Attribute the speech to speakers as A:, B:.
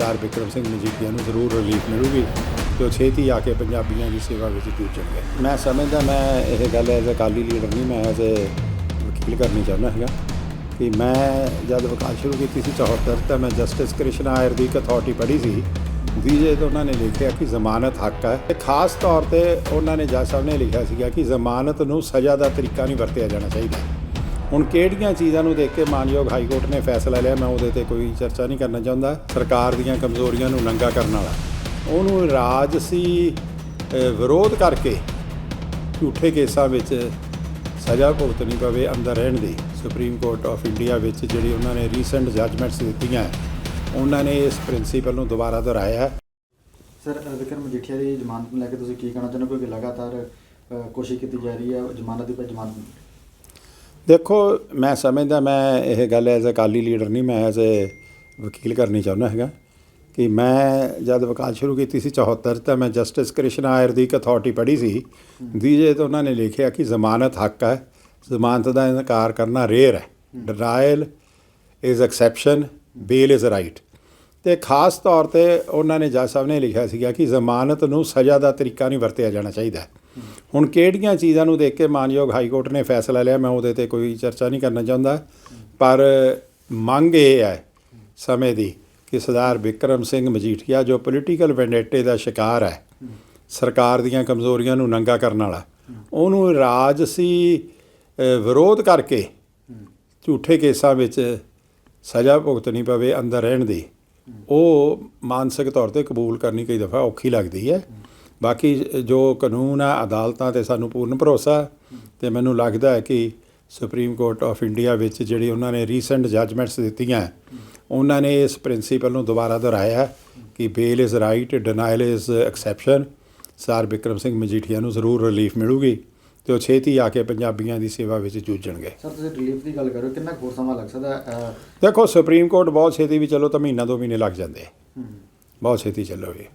A: Sir Bikram Singh Majithia ਨੂੰ ਜ਼ਰੂਰ relief ਮਿਲੂਗੀ ਤੇ ਉਹ ਛੇਤੀ ਆ ਕੇ ਪੰਜਾਬੀਆਂ ਦੀ ਸੇਵਾ ਵਿੱਚ ਜੂਝਣਗੇ ਮੈਂ ਸਮਝਦਾ, ਮੈਂ ਇਹ ਗੱਲ ਐਜ਼ ਅਕਾਲੀ ਲੀਡਰ ਨਹੀਂ, ਮੈਂ ਐਜ਼ ਵਕੀਲ ਕਰਨੀ ਚਾਹੁੰਦਾ ਹੈਗਾ ਕਿ ਮੈਂ ਜਦ ਵਕਾਲ ਸ਼ੁਰੂ ਕੀਤੀ ਸੀ 74 ਤਾਂ ਮੈਂ ਜਸਟਿਸ ਕ੍ਰਿਸ਼ਨਾ ਆਇਰ ਦੀ ਇੱਕ ਅਥਾਰਟੀ ਪੜ੍ਹੀ ਸੀ। ਵੀਜੇ ਤੋਂ ਉਹਨਾਂ ਨੇ ਲਿਖਿਆ ਕਿ ਜ਼ਮਾਨਤ ਹੱਕ ਹੈ, ਤੇ ਖਾਸ ਤੌਰ ਤੇ ਉਹਨਾਂ ਨੇ ਜੱਜ ਸਾਹਿਬ ਨੇ ਲਿਖਿਆ ਸੀਗਾ ਕਿ ਜ਼ਮਾਨਤ ਨੂੰ ਸਜ਼ਾ ਦਾ ਤਰੀਕਾ ਨਹੀਂ ਵਰਤਿਆ ਜਾਣਾ ਚਾਹੀਦਾ। ਹੁਣ ਕਿਹੜੀਆਂ ਚੀਜ਼ਾਂ ਨੂੰ ਦੇਖ ਕੇ ਮਾਨਯੋਗ ਹਾਈ ਕੋਰਟ ਨੇ ਫੈਸਲਾ ਲਿਆ, ਮੈਂ ਉਹਦੇ ਤੇ ਕੋਈ ਚਰਚਾ ਨਹੀਂ ਕਰਨਾ ਚਾਹੁੰਦਾ। ਸਰਕਾਰ ਦੀਆਂ ਕਮਜ਼ੋਰੀਆਂ ਨੂੰ ਨੰਗਾ ਕਰਨ ਵਾਲਾ। ਉਹਨੂੰ ਰਾਜਸੀ ਵਿਰੋਧ ਕਰਕੇ ਝੂਠੇ ਕੇਸਾਂ ਵਿੱਚ ਸਜ਼ਾ ਭੁਗਤਣੀ ਪਵੇ ਅੰਦਰ ਰਹਿਣ ਦੀ। ਸੁਪਰੀਮ ਕੋਰਟ ਆਫ ਇੰਡੀਆ ਵਿੱਚ ਜਿਹੜੀ ਉਹਨਾਂ ਨੇ ਰੀਸੈਂਟ ਜੱਜਮੈਂਟਸ ਦਿੱਤੀਆਂ, ਉਹਨਾਂ ਨੇ ਇਸ ਪ੍ਰਿੰਸੀਪਲ ਨੂੰ ਦੁਬਾਰਾ ਦੁਹਰਾਇਆ।
B: ਸਰ ਵਿਕਰਮ ਮਜੀਠੀਆ ਦੀ ਜ਼ਮਾਨਤ ਨੂੰ ਲੈ ਕੇ ਤੁਸੀਂ ਕੀ ਕਹਿਣਾ ਚਾਹੁੰਦੇ ਹੋ? ਕਿ ਲਗਾਤਾਰ ਕੋਸ਼ਿਸ਼ ਕੀਤੀ ਜਾ ਰਹੀ ਹੈ? ਜ਼ਮਾਨਤ ਦੀ ਪਰ ਜ਼ਮਾਨਤ
A: ਦੇਖੋ, ਮੈਂ ਸਮਝਦਾ, ਮੈਂ ਇਹ ਗੱਲ ਐਜ਼ ਅਕਾਲੀ ਲੀਡਰ ਨਹੀਂ, ਮੈਂ ਐਜ਼ ਵਕੀਲ ਕਰਨੀ ਚਾਹੁੰਦਾ ਹੈਗਾ ਕਿ ਮੈਂ ਜਦ ਵਕਾਲ ਸ਼ੁਰੂ ਕੀਤੀ ਸੀ 74 ਤਾਂ ਮੈਂ ਜਸਟਿਸ ਕ੍ਰਿਸ਼ਨ ਆਇਰ ਦੀ ਇੱਕ ਅਥਾਰਟੀ ਪੜ੍ਹੀ ਸੀ। ਵੀਜੇ ਤਾਂ ਉਹਨਾਂ ਨੇ ਲਿਖਿਆ ਕਿ ਜ਼ਮਾਨਤ ਹੱਕ ਹੈ, ਜ਼ਮਾਨਤ ਦਾ ਇਨਕਾਰ ਕਰਨਾ ਰੇਅਰ ਹੈ। Denial is exception bail is right ਤੇ ਖਾਸ ਤੌਰ ਤੇ ਉਹਨਾਂ ਨੇ ਜੱਜ ਸਾਹਿਬ ਨੇ ਲਿਖਿਆ ਸੀਗਾ ਕਿ ਜ਼ਮਾਨਤ ਨੂੰ ਸਜ਼ਾ ਦਾ ਤਰੀਕਾ ਨਹੀਂ ਵਰਤਿਆ ਜਾਣਾ ਚਾਹੀਦਾ। ਹੁਣ ਕਿਹੜੀਆਂ ਚੀਜ਼ਾਂ ਨੂੰ ਦੇਖ ਕੇ ਮਾਨਯੋਗ ਹਾਈ ਕੋਰਟ ਨੇ ਫੈਸਲਾ ਲਿਆ, ਮੈਂ ਉਹਦੇ ਤੇ ਕੋਈ ਚਰਚਾ ਨਹੀਂ ਕਰਨਾ ਚਾਹੁੰਦਾ। ਪਰ ਮੰਗ ਇਹ ਹੈ ਸਮੇਂ ਦੀ ਕਿ ਸਰਦਾਰ ਵਿਕਰਮ ਸਿੰਘ ਮਜੀਠੀਆ, ਜੋ ਪੋਲੀਟੀਕਲ ਵੈਂਡੇਟੇ ਦਾ ਸ਼ਿਕਾਰ ਹੈ, ਸਰਕਾਰ ਦੀਆਂ ਕਮਜ਼ੋਰੀਆਂ ਨੂੰ ਨੰਗਾ ਕਰਨ ਵਾਲਾ, ਉਹਨੂੰ ਰਾਜਸੀ ਵਿਰੋਧ ਕਰਕੇ ਝੂਠੇ ਕੇਸਾਂ ਵਿੱਚ ਸਜ਼ਾ ਭੁਗਤਣੀ ਪਵੇ, ਅੰਦਰ ਰਹਿਣ ਦੀ, ਉਹ ਮਾਨਸਿਕ ਤੌਰ ਤੇ ਕਬੂਲ ਕਰਨੀ ਕਈ ਦਫਾ ਔਖੀ ਲੱਗਦੀ ਹੈ। ਬਾਕੀ ਜੋ ਕਾਨੂੰਨ ਆ ਅਦਾਲਤਾਂ ਤੇ ਸਾਨੂੰ ਪੂਰਨ ਭਰੋਸਾ ਤੇ ਮੈਨੂੰ ਲੱਗਦਾ ਹੈ ਕਿ ਸੁਪਰੀਮ ਕੋਰਟ ਆਫ ਇੰਡੀਆ ਵਿੱਚ ਜਿਹੜੀ ਉਹਨਾਂ ਨੇ ਰੀਸੈਂਟ ਜੱਜਮੈਂਟਸ ਦਿੱਤੀਆਂ ਉਹਨਾਂ ਨੇ ਇਸ ਪ੍ਰਿੰਸੀਪਲ ਨੂੰ ਦੁਬਾਰਾ ਦੁਹਰਾਇਆ ਕਿ bail is right denial is exception sir Bikram Singh Majithia ਨੂੰ ਜ਼ਰੂਰ ਰਿਲੀਫ ਮਿਲੂਗੀ ਤੇ ਉਹ ਛੇਤੀ ਆ ਕੇ ਪੰਜਾਬੀਆਂ ਦੀ ਸੇਵਾ ਵਿੱਚ ਜੂਝਣਗੇ।
B: ਸਰ ਤੁਸੀਂ ਰਿਲੀਫ ਦੀ ਗੱਲ ਕਰੋ ਕਿੰਨਾ ਹੋਰ ਸਮਾਂ ਲੱਗ ਸਕਦਾ
A: ਦੇਖੋ ਸੁਪਰੀਮ ਕੋਰਟ ਬਹੁਤ ਛੇਤੀ ਵੀ ਚਲੋ ਤਾਂ ਮਹੀਨਾ ਦੋ ਮਹੀਨੇ ਲੱਗ ਜਾਂਦੇ ਬਹੁਤ ਛੇਤੀ ਚੱਲੋਗੇ।